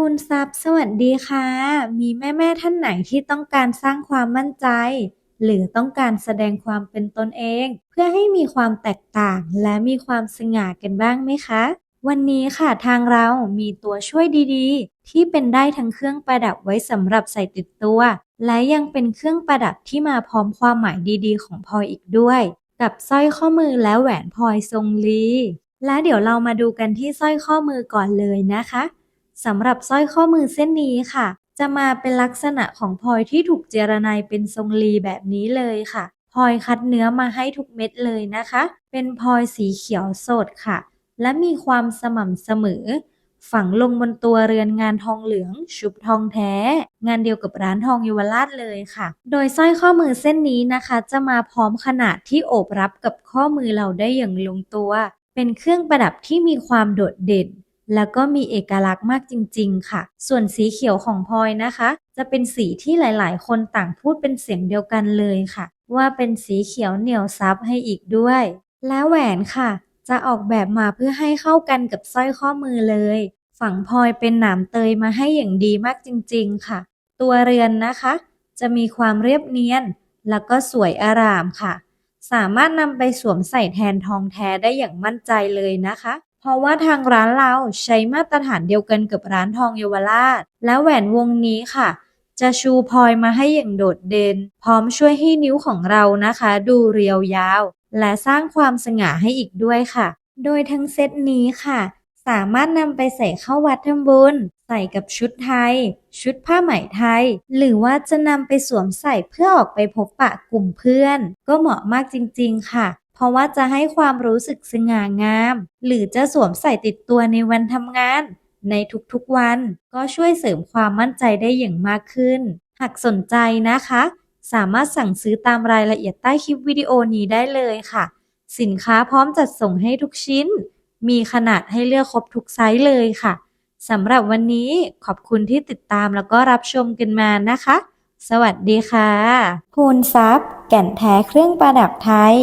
คุณทรัพย์สวัสดีค่ะ มีแม่ๆท่านไหนที่ต้องการสร้างความมั่นใจ หรือต้องการแสดงความเป็นตนเอง เพื่อให้มีความแตกต่างและมีความสง่ากันบ้างไหมคะ วันนี้ค่ะทางเรามีตัวช่วยดีๆ ที่เป็นได้ทั้งเครื่องประดับไว้สำหรับใส่ติดตัว และยังเป็นเครื่องประดับที่มาพร้อมความหมายดีๆ ของพลอยอีกด้วย กับสร้อยข้อมือและแหวนพลอยทรงลีและเดี๋ยวเรามาดูกันที่สร้อยข้อมือก่อนเลยนะคะ สำหรับสร้อยข้อมือเส้นนี้ค่ะ จะมาเป็นลักษณะของพลอยที่ถูกเจรไนายเป็นทรงลีแบบนี้เลยค่ะพลอยคัดเนื้อมาให้ทุกเม็ดเลยนะคะ เป็นพลอยสีเขียวสดค่ะ และมีความสม่ำเสมอ ฝังลงบนตัวเรือนงานทองเหลือง ชุบทองแท้ งานเดียวกับร้านทองเยาวราชเลยค่ะ โดยสร้อยข้อมือเส้นนี้นะคะ จะมาพร้อมขนาดที่โอบรับกับข้อมือเราได้อย่างลงตัว เป็นเครื่องประดับที่มีความโดดเด่น แล้วก็มีเอกลักษณ์มากจริง ๆ ค่ะ ส่วนสีเขียวของพลอยนะคะ จะเป็นสีที่หลาย ๆ คนต่างพูดเป็นเสียงเดียวกันเลยค่ะ ว่าเป็นสีเขียวเหนียวซับให้อีกด้วย และแหวนค่ะ จะออกแบบมาเพื่อให้เข้ากันกับสร้อยข้อมือเลย ฝังพลอยเป็นหนามเตยมาให้อย่างดีมากจริง ๆ ค่ะ ตัวเรือนนะคะ จะมีความเรียบเนียน แล้วก็สวยอารามค่ะ สามารถนำไปสวมใส่แทนทองแท้ได้อย่างมั่นใจเลยนะคะ ราะว่าทางร้านเราใช้มาตรฐานเดียวกันกับร้านทองเยาวราช และแหวนวงนี้ค่ะ จะชูพลอยมาให้อย่างโดดเด่น พร้อมช่วยให้นิ้วของเรานะคะ ดูเรียวยาว และสร้างความสง่าให้อีกด้วยค่ะ โดยทั้งเซตนี้ค่ะ สามารถนำไปใส่เข้าวัดทำบุญ ใส่กับชุดไทย ชุดผ้าไหมไทย หรือว่าจะนำไปสวมใส่เพื่อออกไปพบปะกลุ่มเพื่อน ก็เหมาะมากจริง ๆ ค่ะ เพราะว่าจะให้ความรู้สึกสง่างาม หรือจะสวมใส่ติดตัวในวันทำงาน ในทุกๆวัน ก็ช่วยเสริมความมั่นใจได้อย่างมากขึ้น หากสนใจนะคะ สามารถสั่งซื้อตามรายละเอียดใต้คลิปวิดีโอนี้ได้เลยค่ะ สินค้าพร้อมจัดส่งให้ทุกชิ้น มีขนาดให้เลือกครบทุกไซส์เลยค่ะสำหรับวันนี้ขอบคุณที่ติดตามแล้วก็รับชมกันมานะคะ สวัสดีค่ะ คูณทรัพย์ แก่นแท้เครื่องประดับไทย